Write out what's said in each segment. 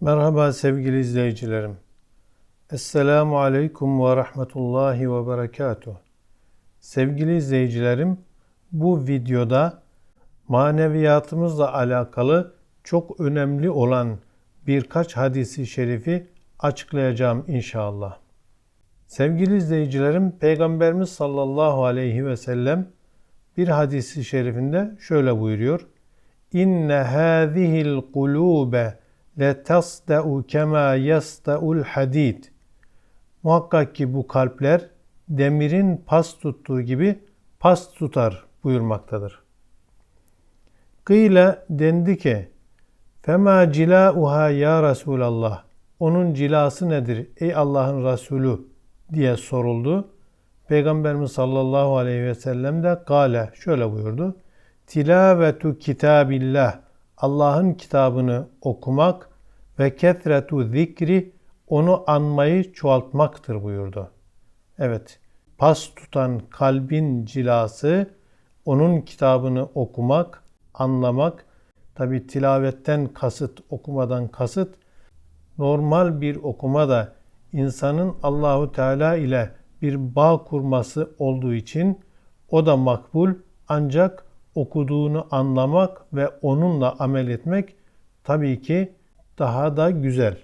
Merhaba sevgili izleyicilerim. Esselamu Aleyküm ve Rahmetullahi ve Berekatuh. Sevgili izleyicilerim, bu videoda maneviyatımızla alakalı çok önemli olan birkaç hadisi şerifi açıklayacağım inşallah. Sevgili izleyicilerim, Peygamberimiz sallallahu aleyhi ve sellem bir hadisi şerifinde şöyle buyuruyor. İnne hâzihil kulûbe letasda'u kema yasda'ul hadid. Muhakkak ki bu kalpler demirin pas tuttuğu gibi pas tutar buyurmaktadır. Kıyle dendi ki Fema cilauha ya Resulallah. Onun cilası nedir ey Allah'ın Resulü diye soruldu. Peygamberimiz sallallahu aleyhi ve sellem de gale şöyle buyurdu. Tilavetu kitabillah Allah'ın kitabını okumak ve ketretu zikri onu anmayı çoğaltmaktır buyurdu. Evet, pas tutan kalbin cilası onun kitabını okumak, anlamak, tabi tilavetten kasıt, okumadan kasıt, normal bir okuma da insanın Allahu Teala ile bir bağ kurması olduğu için o da makbul ancak okuduğunu anlamak ve onunla amel etmek tabii ki daha da güzel.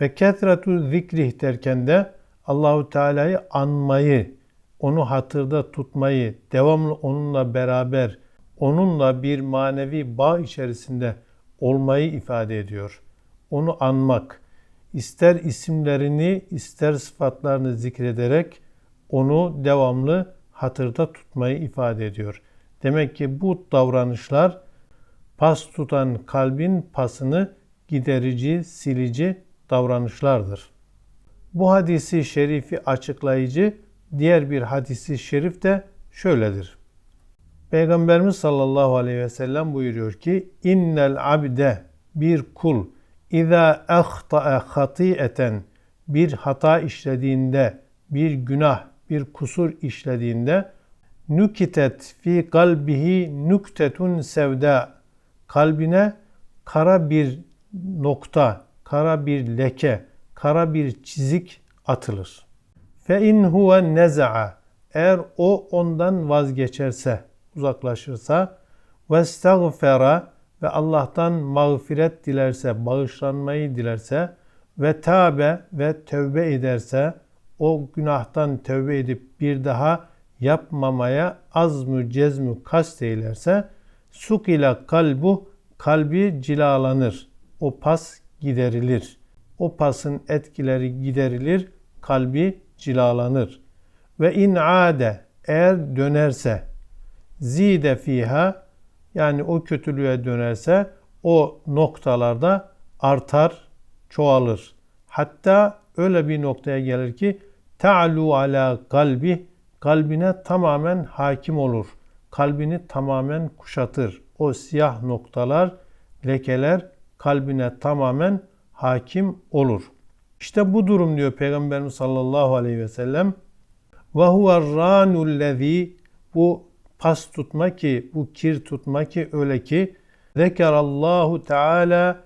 Ve ketretu zikrih derken de Allahu Teala'yı anmayı, onu hatırda tutmayı, devamlı onunla beraber, onunla bir manevi bağ içerisinde olmayı ifade ediyor. Onu anmak, ister isimlerini, ister sıfatlarını zikrederek onu devamlı hatırda tutmayı ifade ediyor. Demek ki bu davranışlar pas tutan kalbin pasını giderici, silici davranışlardır. Bu hadisi şerifi açıklayıcı diğer bir hadisi şerif de şöyledir. Peygamberimiz sallallahu aleyhi ve sellem buyuruyor ki innel abde bir kul İza ahta'a hati'eten bir hata işlediğinde, bir günah, bir kusur işlediğinde nükitet fi kalbihi nüktetun sevda kalbine kara bir nokta, kara bir leke, kara bir çizik atılır. Fe in huve neza'a eğer o ondan vazgeçerse, uzaklaşırsa ve estağfera ve Allah'tan mağfiret dilerse, bağışlanmayı dilerse ve tabe ve tövbe ederse, o günahtan tövbe edip bir daha yapmamaya az mı cezmü kast eylerse suk ile kalbu kalbi cilalanır. O pas giderilir. O pasın etkileri giderilir. Kalbi cilalanır. Ve in ade eğer dönerse zide fiha yani o kötülüğe dönerse o noktalarda artar, çoğalır. Hatta öyle bir noktaya gelir ki ta'lu ala kalbi kalbine tamamen hakim olur. Kalbini tamamen kuşatır. O siyah noktalar, lekeler kalbine tamamen hakim olur. İşte bu durum diyor Peygamberimiz sallallahu aleyhi ve sellem. Ve huve bu pas tutma ki, bu kir tutma ki öyle ki Zekerallahu Teala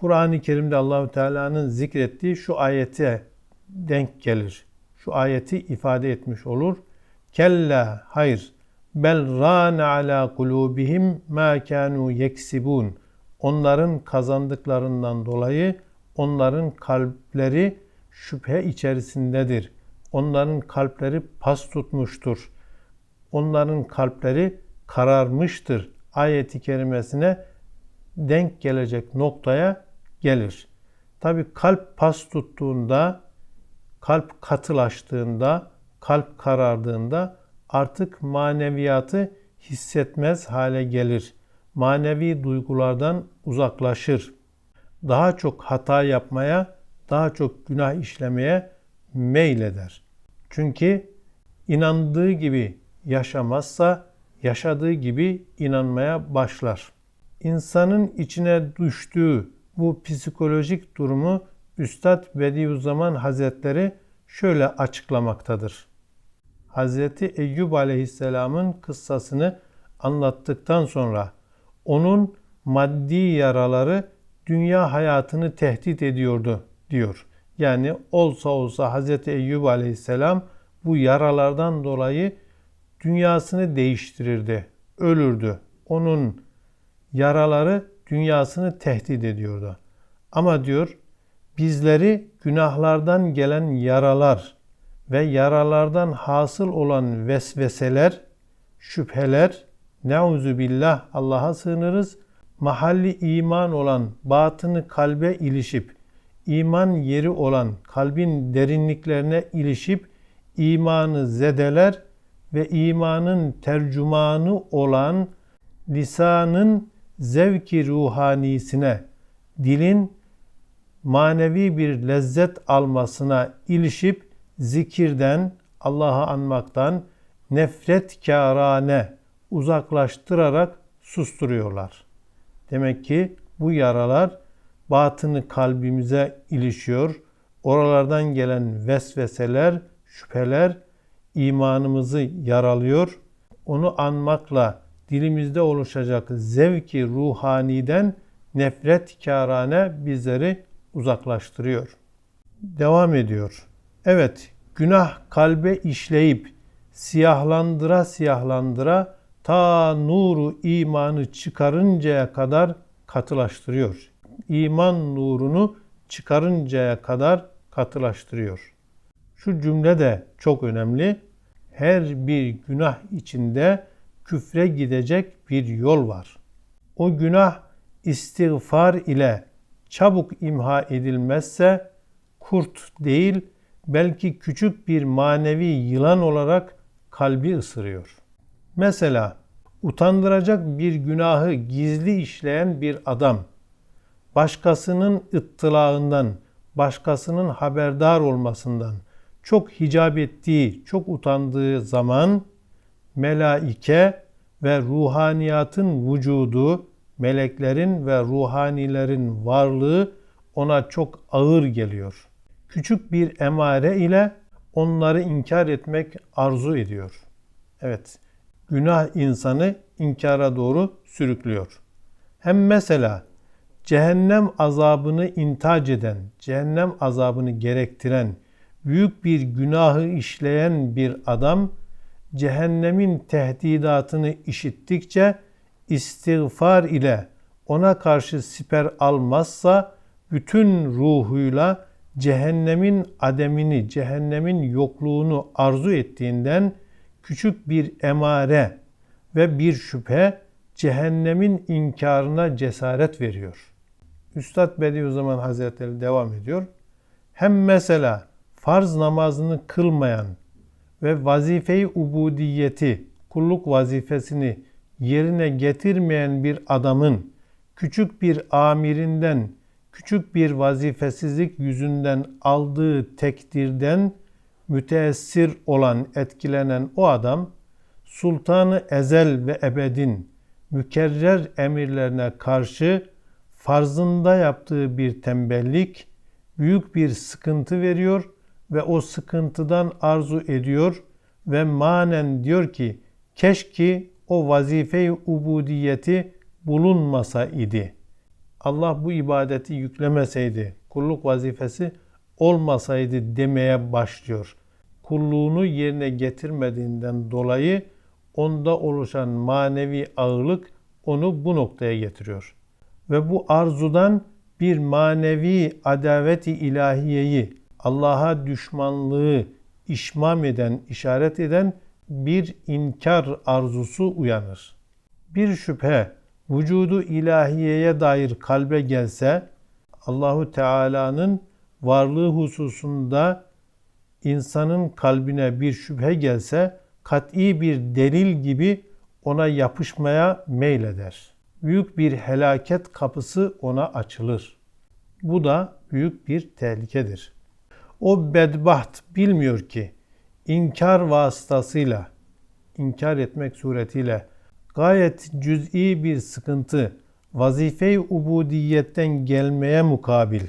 Kur'an-ı Kerim'de Allahu Teala'nın zikrettiği şu ayete denk gelir şu ayeti ifade etmiş olur. Kella hayır bel râne ala kulubihim ma kanu yeksibun. Onların kazandıklarından dolayı onların kalpleri şüphe içerisindedir. Onların kalpleri pas tutmuştur. Onların kalpleri kararmıştır. Ayeti kerimesine denk gelecek noktaya gelir. Tabi kalp pas tuttuğunda kalp katılaştığında, kalp karardığında artık maneviyatı hissetmez hale gelir. Manevi duygulardan uzaklaşır. Daha çok hata yapmaya, daha çok günah işlemeye meyleder. Çünkü inandığı gibi yaşamazsa yaşadığı gibi inanmaya başlar. İnsanın içine düştüğü bu psikolojik durumu Üstad Bediüzzaman Hazretleri şöyle açıklamaktadır. Hazreti Eyüp Aleyhisselam'ın kıssasını anlattıktan sonra onun maddi yaraları dünya hayatını tehdit ediyordu diyor. Yani olsa olsa Hz. Eyyub aleyhisselam bu yaralardan dolayı dünyasını değiştirirdi, ölürdü. Onun yaraları dünyasını tehdit ediyordu. Ama diyor bizleri günahlardan gelen yaralar ve yaralardan hasıl olan vesveseler, şüpheler, neuzu billah Allah'a sığınırız. Mahalli iman olan, batını kalbe ilişip, iman yeri olan kalbin derinliklerine ilişip imanı zedeler ve imanın tercümanı olan lisanın zevki ruhanisine, dilin manevi bir lezzet almasına ilişip zikirden, Allah'ı anmaktan nefret kârane uzaklaştırarak susturuyorlar. Demek ki bu yaralar batını kalbimize ilişiyor. Oralardan gelen vesveseler, şüpheler imanımızı yaralıyor. Onu anmakla dilimizde oluşacak zevki ruhaniden nefret kârane bizleri uzaklaştırıyor. Devam ediyor. Evet, günah kalbe işleyip siyahlandıra siyahlandıra ta nuru imanı çıkarıncaya kadar katılaştırıyor. İman nurunu çıkarıncaya kadar katılaştırıyor. Şu cümle de çok önemli. Her bir günah içinde küfre gidecek bir yol var. O günah istiğfar ile çabuk imha edilmezse kurt değil belki küçük bir manevi yılan olarak kalbi ısırıyor. Mesela utandıracak bir günahı gizli işleyen bir adam başkasının ıttılağından, başkasının haberdar olmasından çok hicap ettiği, çok utandığı zaman melaike ve ruhaniyatın vücudu, meleklerin ve ruhanilerin varlığı ona çok ağır geliyor. Küçük bir emare ile onları inkar etmek arzu ediyor. Evet, günah insanı inkara doğru sürüklüyor. Hem mesela cehennem azabını intac eden, cehennem azabını gerektiren, büyük bir günahı işleyen bir adam cehennemin tehdidatını işittikçe istiğfar ile ona karşı siper almazsa bütün ruhuyla cehennemin ademini, cehennemin yokluğunu arzu ettiğinden küçük bir emare ve bir şüphe cehennemin inkarına cesaret veriyor. Üstad Bediüzzaman Hazretleri devam ediyor. Hem mesela farz namazını kılmayan ve vazife-i ubudiyeti, kulluk vazifesini yerine getirmeyen bir adamın küçük bir amirinden, küçük bir vazifesizlik yüzünden aldığı tekdirden müteessir olan, etkilenen o adam, sultanı ezel ve ebedin mükerrer emirlerine karşı farzında yaptığı bir tembellik büyük bir sıkıntı veriyor ve o sıkıntıdan arzu ediyor ve manen diyor ki keşke o vazife-i ubudiyeti bulunmasa idi. Allah bu ibadeti yüklemeseydi, kulluk vazifesi olmasaydı demeye başlıyor. Kulluğunu yerine getirmediğinden dolayı onda oluşan manevi ağırlık onu bu noktaya getiriyor. Ve bu arzudan bir manevi adaveti ilahiyeyi, Allah'a düşmanlığı işmam eden, işaret eden bir inkar arzusu uyanır. Bir şüphe vücudu ilahiyeye dair kalbe gelse Allahu Teala'nın varlığı hususunda insanın kalbine bir şüphe gelse kat'i bir delil gibi ona yapışmaya meyleder. Büyük bir helaket kapısı ona açılır. Bu da büyük bir tehlikedir. O bedbaht bilmiyor ki inkar vasıtasıyla, inkar etmek suretiyle gayet cüz'i bir sıkıntı vazife-i ubudiyetten gelmeye mukabil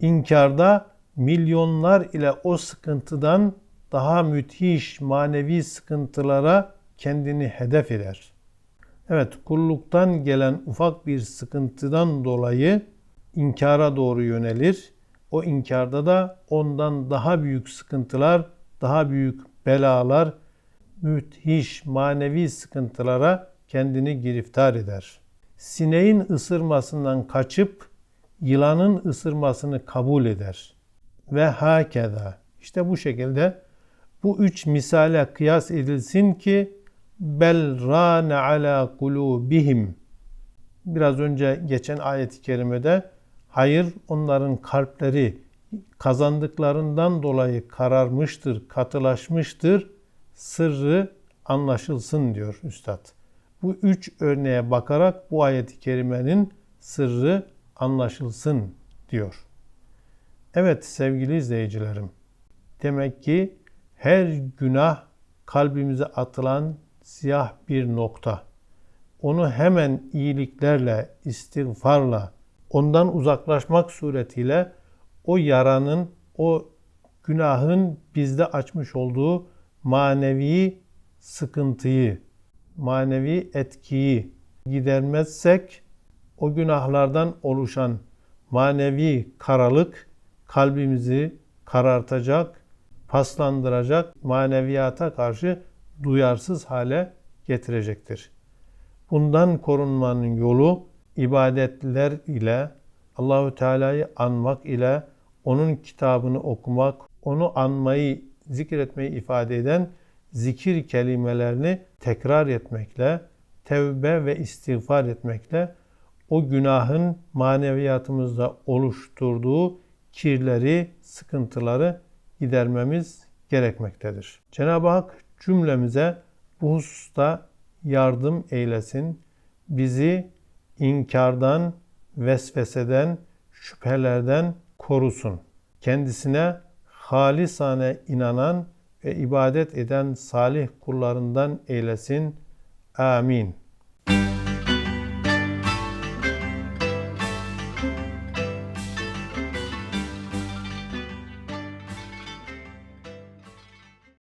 inkarda milyonlar ile o sıkıntıdan daha müthiş manevi sıkıntılara kendini hedef eder. Evet, kulluktan gelen ufak bir sıkıntıdan dolayı inkara doğru yönelir. O inkarda da ondan daha büyük sıkıntılar, daha büyük belalar, müthiş manevi sıkıntılara kendini giriftar eder. Sineğin ısırmasından kaçıp yılanın ısırmasını kabul eder. Ve hakeza. İşte bu şekilde bu üç misale kıyas edilsin ki bel rane ala kulubihim. Biraz önce geçen ayet-i kerimede hayır onların kalpleri kazandıklarından dolayı kararmıştır, katılaşmıştır. Sırrı anlaşılsın diyor üstad. Bu üç örneğe bakarak bu ayet-i kerimenin sırrı anlaşılsın diyor. Evet sevgili izleyicilerim. Demek ki her günah kalbimize atılan siyah bir nokta. Onu hemen iyiliklerle, istiğfarla, ondan uzaklaşmak suretiyle o yaranın, o günahın bizde açmış olduğu manevi sıkıntıyı, manevi etkiyi gidermezsek o günahlardan oluşan manevi karalık kalbimizi karartacak, paslandıracak, maneviyata karşı duyarsız hale getirecektir. Bundan korunmanın yolu ibadetler ile Allahü Teala'yı anmak ile onun kitabını okumak, onu anmayı, zikretmeyi ifade eden zikir kelimelerini tekrar etmekle, tevbe ve istiğfar etmekle o günahın maneviyatımızda oluşturduğu kirleri, sıkıntıları gidermemiz gerekmektedir. Cenab-ı Hak cümlemize bu hususta yardım eylesin. Bizi inkardan, vesveseden, şüphelerden korusun. Kendisine halisane inanan ve ibadet eden salih kullarından eylesin. Amin.